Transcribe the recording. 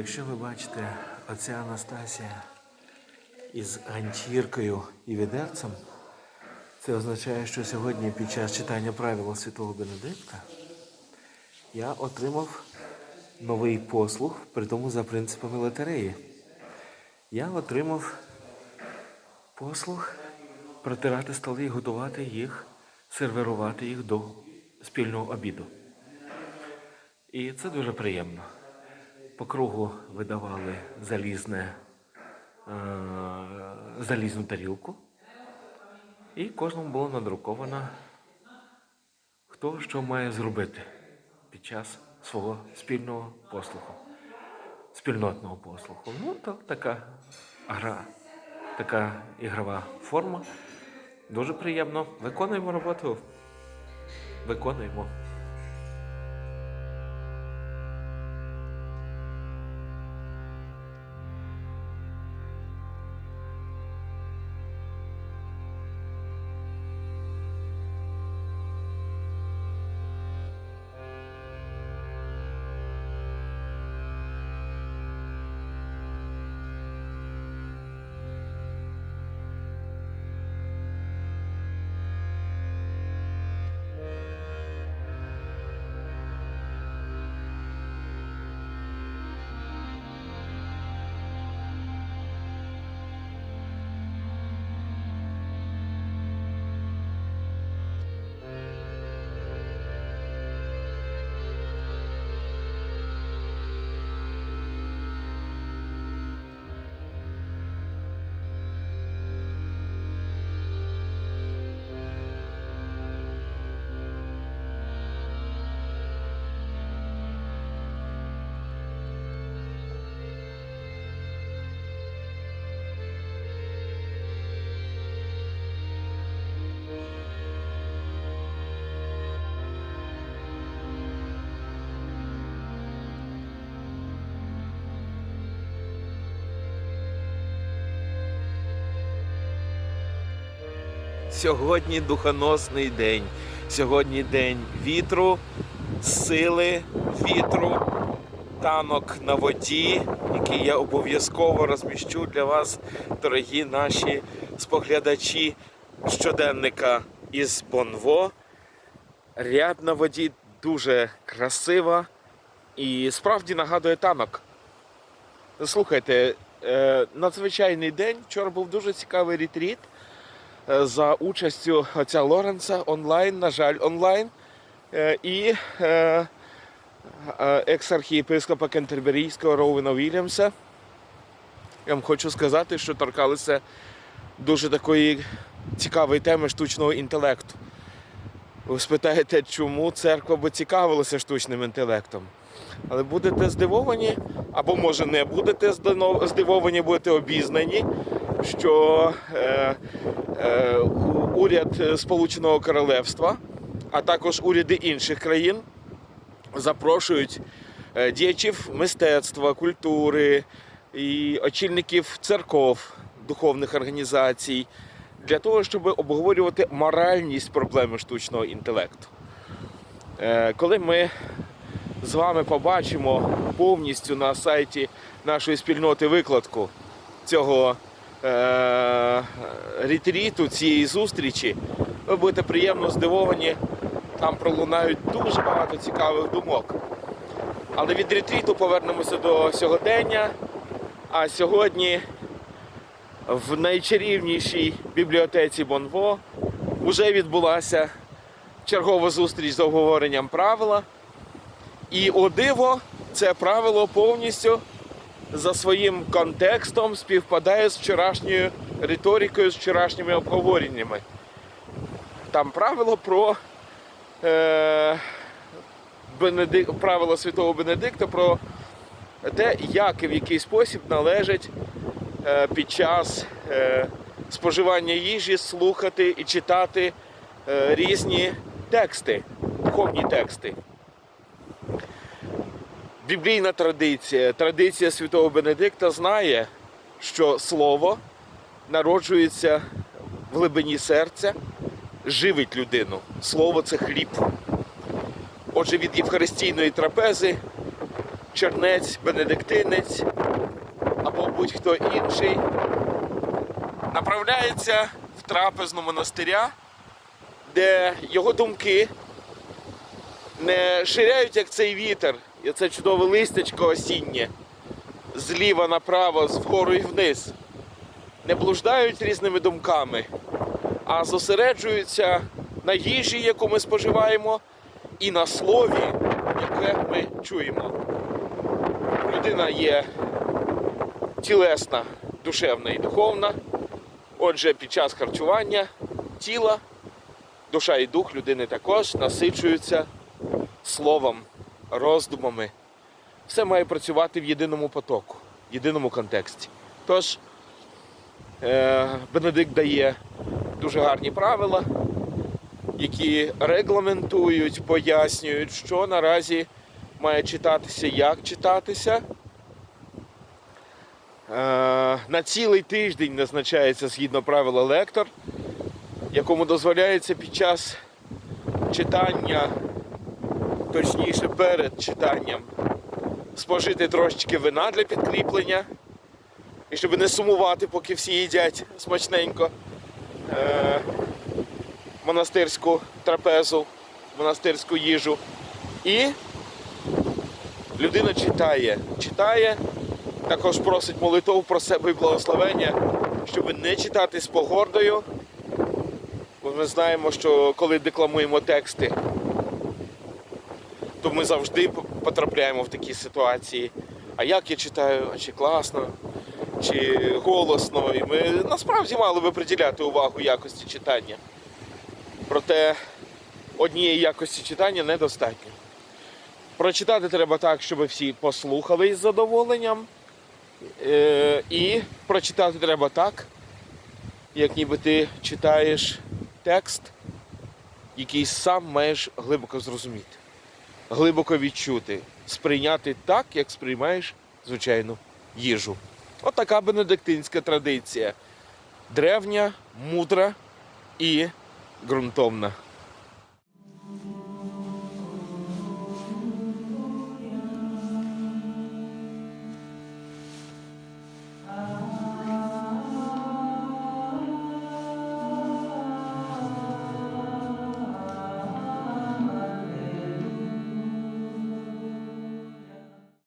Якщо ви бачите оця Анастасія із ганчіркою і відерцем, це означає, що сьогодні під час читання правил Святого Бенедикта я отримав новий послуг, при тому за принципами лотереї. Я отримав послуг протирати столи і готувати їх, сервірувати їх до спільного обіду. І це дуже приємно. По кругу видавали залізне, е, залізну тарілку, і кожному було надруковано, хто що має зробити під час свого спільного послуху, спільнотного послуху. Ну, то така гра, така ігрова форма. Дуже приємно. Виконуємо роботу. Виконуємо. Сьогодні духоносний день. Сьогодні день вітру, сили вітру, танок на воді, який я обов'язково розміщу для вас, дорогі наші споглядачі щоденника із Бонво. Ряд на воді дуже красива і справді нагадує танок. Слухайте, е, надзвичайний день. Вчора був дуже цікавий ретріт за участю отця Лоренса онлайн, на жаль, онлайн. Е, І е, е, екс-архієпископа Кентерберійського Роуена Вільямса. Я вам хочу сказати, що торкалися дуже такої цікавої теми штучного інтелекту. Ви спитаєте, чому церква би цікавилася штучним інтелектом? Але будете здивовані, або може не будете здивовані, будете обізнані, що е, е, уряд Сполученого Королевства, а також уряди інших країн запрошують е, діячів мистецтва, культури і очільників церков, духовних організацій для того, щоб обговорювати моральність проблеми штучного інтелекту. Е, Коли ми з вами побачимо повністю на сайті нашої спільноти викладку цього ретріту, цієї зустрічі, ви будете приємно здивовані. Там пролунають дуже багато цікавих думок. Але від ретріту повернемося до сьогодення. А сьогодні в найчарівнішій бібліотеці Бонво вже відбулася чергова зустріч з обговоренням правила. І о диво, це правило повністю за своїм контекстом співпадає з вчорашньою риторикою, з вчорашніми обговореннями. Там правило про е, Бенедик, правило святого Бенедикта про те, як і в який спосіб належить е, під час е, споживання їжі слухати і читати е, різні тексти, духовні тексти. Біблійна традиція, традиція святого Бенедикта знає, що слово народжується в глибині серця, живить людину. Слово це хліб. Отже, від Євхаристійної трапези чернець, бенедиктинець або будь-хто інший направляється в трапезну монастиря, де його думки не ширяють, як цей вітер, і це чудове листячко осіннє, зліва направо, вгору і вниз. Не блуждають різними думками, а зосереджуються на їжі, яку ми споживаємо, і на слові, яке ми чуємо. Людина є тілесна, душевна і духовна. Отже, під час харчування тіла, душа і дух людини також насичуються словом, роздумами. Все має працювати в єдиному потоку, в єдиному контексті. Тож, е, Бенедикт дає дуже гарні правила, які регламентують, пояснюють, що наразі має читатися, як читатися. Е, На цілий тиждень назначається згідно правила лектор, якому дозволяється під час читання, точніше перед читанням, спожити трошечки вина для підкріплення. І щоб не сумувати, поки всі їдять смачненько е, монастирську трапезу, монастирську їжу. І людина читає, читає, також просить молитов про себе і благословення, щоб не читати з погордою. Бо ми знаємо, що коли декламуємо тексти, то ми завжди потрапляємо в такі ситуації. А як я читаю, а чи класно, чи голосно. І ми насправді мали би приділяти увагу якості читання. Проте однієї якості читання недостатньо. Прочитати треба так, щоб всі послухали із задоволенням. Е, І прочитати треба так, як ніби ти читаєш текст, який сам маєш глибоко зрозуміти, глибоко відчути, сприйняти так, як сприймаєш звичайну їжу. От така бенедиктинська традиція. Древня, мудра і ґрунтовна.